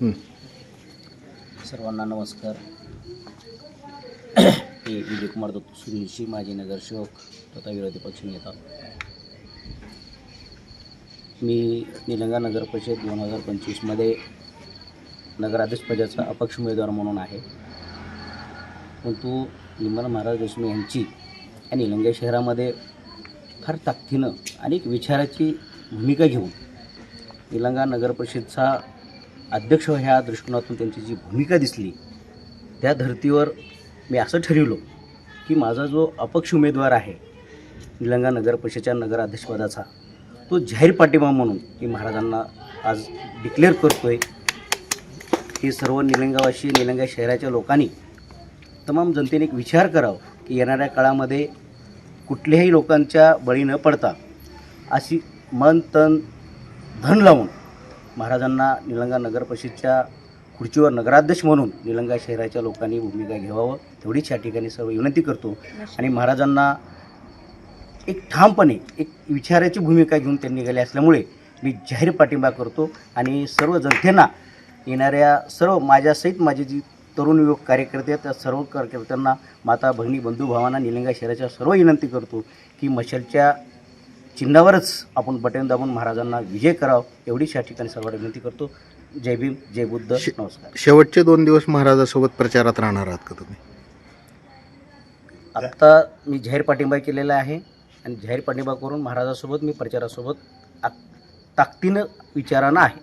सर्वांना नमस्कार. मी विजयकुमार दत्त सुरेशी माजी नगरसेवक तथा विरोधी पक्षनेता मी निलंगा नगर परिषद दोन हजार पंचवीसमध्ये नगराध्यक्ष पदाचा अपक्ष उमेदवार म्हणून आहे. परंतु निमल महाराज देशमुख यांची या निलंगा शहरामध्ये फार ताकदीनं अनेक विचाराची भूमिका घेऊन निलंगा नगर परिषदचा अध्यक्ष ह्या दृष्टिकोनातून त्यांची जी भूमिका दिसली त्या धर्तीवर मी असं ठरवलो की माझा जो अपक्ष उमेदवार आहे निलंगा नगर परिषदेच्या नगराध्यक्षपदाचा तो जाहीर पाठिंबा म्हणून मी महाराजांना आज डिक्लेअर करतो आहे की सर्व निलंगावासी निलंगा शहराच्या लोकांनी तमाम जनतेने एक विचार करावा की येणाऱ्या काळामध्ये कुठल्याही लोकांच्या बळी न पडता अशी मन तन धन लावून महाराजांना निलंगा नगर परिषदच्या खुर्चीवर नगराध्यक्ष म्हणून निलंगा शहराच्या लोकांनी भूमिका घ्यावं तेवढीच या ठिकाणी सर्व विनंती करतो. आणि महाराजांना एक ठामपणे एक विचाराची भूमिका घेऊन त्यांनी गेले असल्यामुळे मी जाहीर पाठिंबा करतो आणि सर्व जनतेना येणाऱ्या सर्व माझ्यासहित माझे जी तरुण युवक कार्यकर्ते आहेत त्या सर्व कार्यकर्त्यांना माता भगिनी बंधू भावांना निलंगा शहराच्या सर्व विनंती करतो की मशालच्या चिन्हावरच आपण बटन दाबून महाराजांना विजय करावं एवढीच या ठिकाणी सर्वांना विनंती करतो. जय भीम जय बुद्ध नमस्कार. शेवटचे दोन दिवस महाराजासोबत प्रचारात राहणार आहात का तुम्ही? आत्ता मी जाहीर पाठिंबा केलेला आहे आणि जाहीर पाठिंबा करून महाराजासोबत मी प्रचारासोबत ताकदीनं विचारानं आहे.